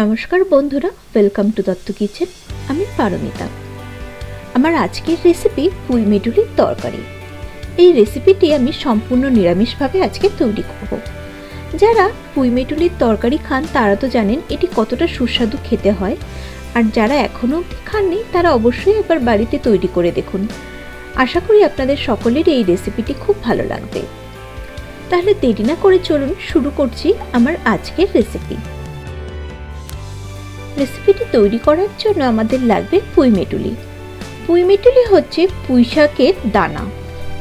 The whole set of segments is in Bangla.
নমস্কার বন্ধুরা ওয়েলকাম টু দত্ত কিচেন আমি পারমিতা। আমার আজকের রেসিপি পুঁই মেটুলির তরকারি। এই রেসিপিটি আমি সম্পূর্ণ নিরামিষভাবে আজকে তৈরি করব। যারা পুঁই মেটুলির তরকারি খান, তারা তো জানেন এটি কতটা সুস্বাদু খেতে হয়। আর যারা এখনও অবধি খাননি, তারা অবশ্যই একবার বাড়িতে তৈরি করে দেখুন। আশা করি আপনাদের সকলের এই রেসিপিটি খুব ভালো লাগবে। তাহলে দেরি না করে চলুন শুরু করছি আমার আজকের রেসিপি রেসিপিটি তৈরি করার জন্য আমাদের লাগবে পুঁই মেটুলি। হচ্ছে পুঁই শাকের দানা।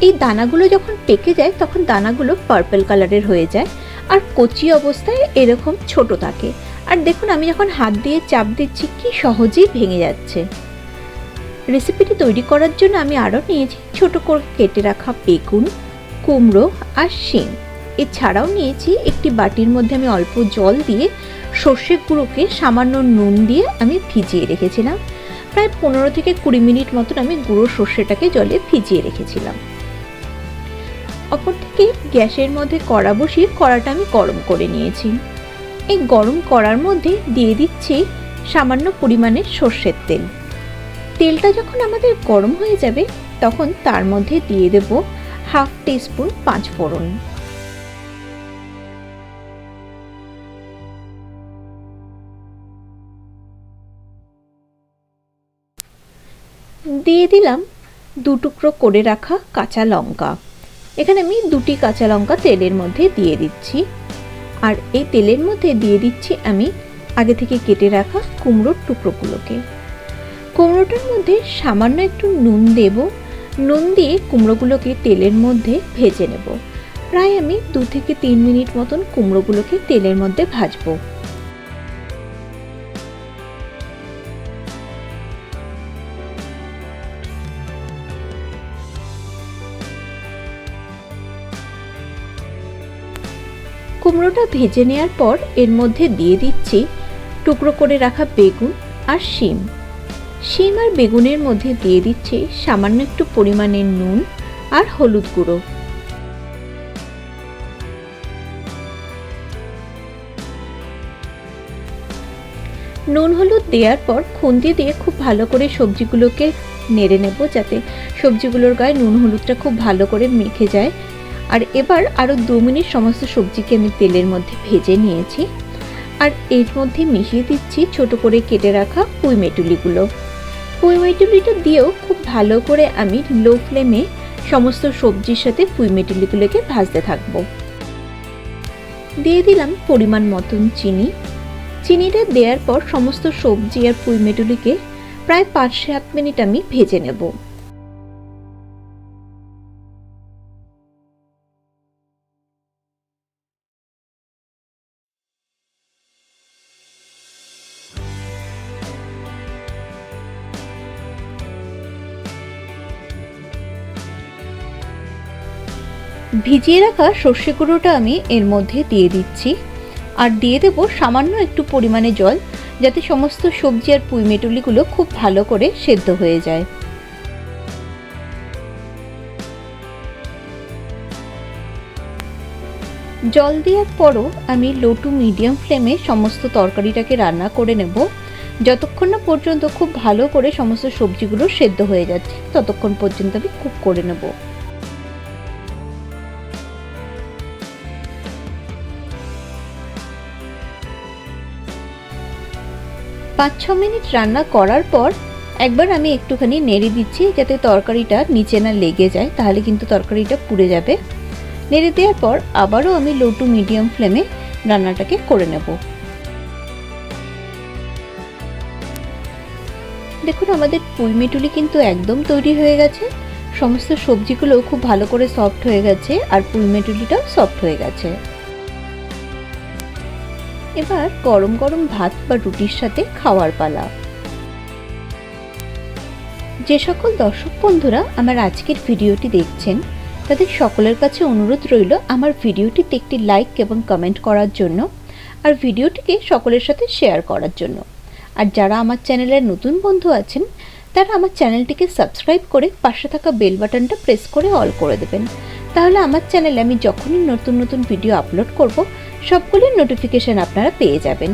এই দানাগুলো যখন পেকে যায়, তখন দানাগুলো পার্পল কালারের হয়ে যায় আর কচি অবস্থায় এরকম ছোট থাকে। আর দেখুন, আমি যখন হাত দিয়ে চাপ দিচ্ছি, কি সহজেই ভেঙে যাচ্ছে। রেসিপিটি তৈরি করার জন্য আমি আরও নিয়েছি ছোট করে কেটে রাখা বেগুন, কুমড়ো আর শিম। এছাড়াও নিয়েছি একটি বাটির মধ্যে আমি অল্প জল দিয়ে সর্ষে গুঁড়োকে সামান্য নুন দিয়ে আমি ভিজিয়ে রেখেছিলাম। প্রায় পনেরো থেকে কুড়ি মিনিট মতন আমি গুঁড়ো সর্ষেটাকে জলে ভিজিয়ে রেখেছিলাম। অপরদিকে গ্যাসের মধ্যে কড়া বসিয়ে কড়াটা আমি গরম করে নিয়েছি। এই গরম কড়ার মধ্যে দিয়ে দিচ্ছি সামান্য পরিমাণে সর্ষের তেল। তেলটা যখন আমাদের গরম হয়ে যাবে, তখন তার মধ্যে দিয়ে দেব হাফ টিস্পুন পাঁচ দিয়ে দিলাম দু টুকরো করে রাখা কাঁচা লঙ্কা। এখানে আমি দুটি কাঁচা লঙ্কা তেলের মধ্যে দিয়ে দিচ্ছি। আর এই তেলের মধ্যে দিয়ে দিচ্ছি আমি আগে থেকে কেটে রাখা কুমড়োর টুকরোগুলোকে। কুমড়োটার মধ্যে সামান্য একটু নুন দেব। নুন দিয়ে কুমড়োগুলোকে তেলের মধ্যে ভেজে নেব। প্রায় আমি দু থেকে তিন মিনিট মতন কুমড়োগুলোকে তেলের মধ্যে ভাজবো। কুমড়োটা ভেজে নেওয়ার পর এর মধ্যে দিয়ে দিচ্ছি টুকরো করে রাখা বেগুন আর শিম। শিম আর বেগুনের মধ্যে দিয়ে দিচ্ছি সামান্য একটু পরিমাণে নুন আর হলুদ গুঁড়ো। নুন হলুদ দেওয়ার পর খুন্তি দিয়ে খুব ভালো করে সবজিগুলোকে নেড়ে নেব যাতে সবজিগুলোর গায়ে নুন হলুদটা খুব ভালো করে মেখে যায়। আর এবার আরও দু মিনিট সমস্ত সবজিকে আমি তেলের মধ্যে ভেজে নিয়েছি। আর এর মধ্যে মিশিয়ে দিচ্ছি ছোট করে কেটে রাখা পুঁই মেটুলিগুলো। পুঁই মেটুলিটা দিয়েও খুব ভালো করে আমি লো ফ্লেমে সমস্ত সবজির সাথে পুঁই মেটুলিগুলোকে ভাজতে থাকব। দিয়ে দিলাম পরিমাণ মতন চিনি। চিনিটা দেওয়ার পর সমস্ত সবজি আর পুঁই মেটুলিকে প্রায় পাঁচ সাত মিনিট আমি ভেজে নেব। ভিজিয়ে রাখা সর্ষে গুঁড়োটা আমি এর মধ্যে দিয়ে দিচ্ছি। আর দিয়ে দেব সামান্য একটু পরিমাণে জল, যাতে সমস্ত সবজি আর পুঁই মেটুলিগুলো খুব ভালো করে সেদ্ধ হয়ে যায়। জল দেওয়ার পরও আমি লো টু মিডিয়াম ফ্লেমে সমস্ত তরকারিটাকে রান্না করে নেব। যতক্ষণ না পর্যন্ত খুব ভালো করে সমস্ত সবজিগুলো সেদ্ধ হয়ে যাচ্ছে, ততক্ষণ পর্যন্ত আমি কুক করে নেব। পাঁচ ছ মিনিট রান্না করার পর একবার আমি একটুখানি নেড়ে দিচ্ছি যাতে তরকারিটা নিচে না লেগে যায়, তাহলে কিন্তু তরকারিটা পুড়ে যাবে। নেড়ে দেওয়ার পর আবারও আমি লো টু মিডিয়াম ফ্লেমে রান্নাটাকে করে নেব। দেখুন, আমাদের পুঁই মিটুলি কিন্তু একদম তৈরি হয়ে গেছে। সমস্ত সবজিগুলো খুব ভালো করে সফট হয়ে গেছে আর পুঁই মেটুলিটাও সফট হয়ে গেছে। এবার গরম গরম ভাত বা রুটির সাথে খাওয়ার পালা। যে সকল দর্শক বন্ধুরা আমার আজকের ভিডিওটি দেখছেন, তাদের সকলের কাছে অনুরোধ রইল আমার ভিডিওটিতে একটি লাইক এবং কমেন্ট করার জন্য, আর ভিডিওটিকে সকলের সাথে শেয়ার করার জন্য। আর যারা আমার চ্যানেলের নতুন বন্ধু আছেন, তারা আমার চ্যানেলটিকে সাবস্ক্রাইব করে পাশে থাকা বেল বাটনটা প্রেস করে অল করে দেবেন। তাহলে আমার চ্যানেলে আমি যখনই নতুন নতুন ভিডিও আপলোড করব সবগুলির নোটিফিকেশান আপনারা পেয়ে যাবেন।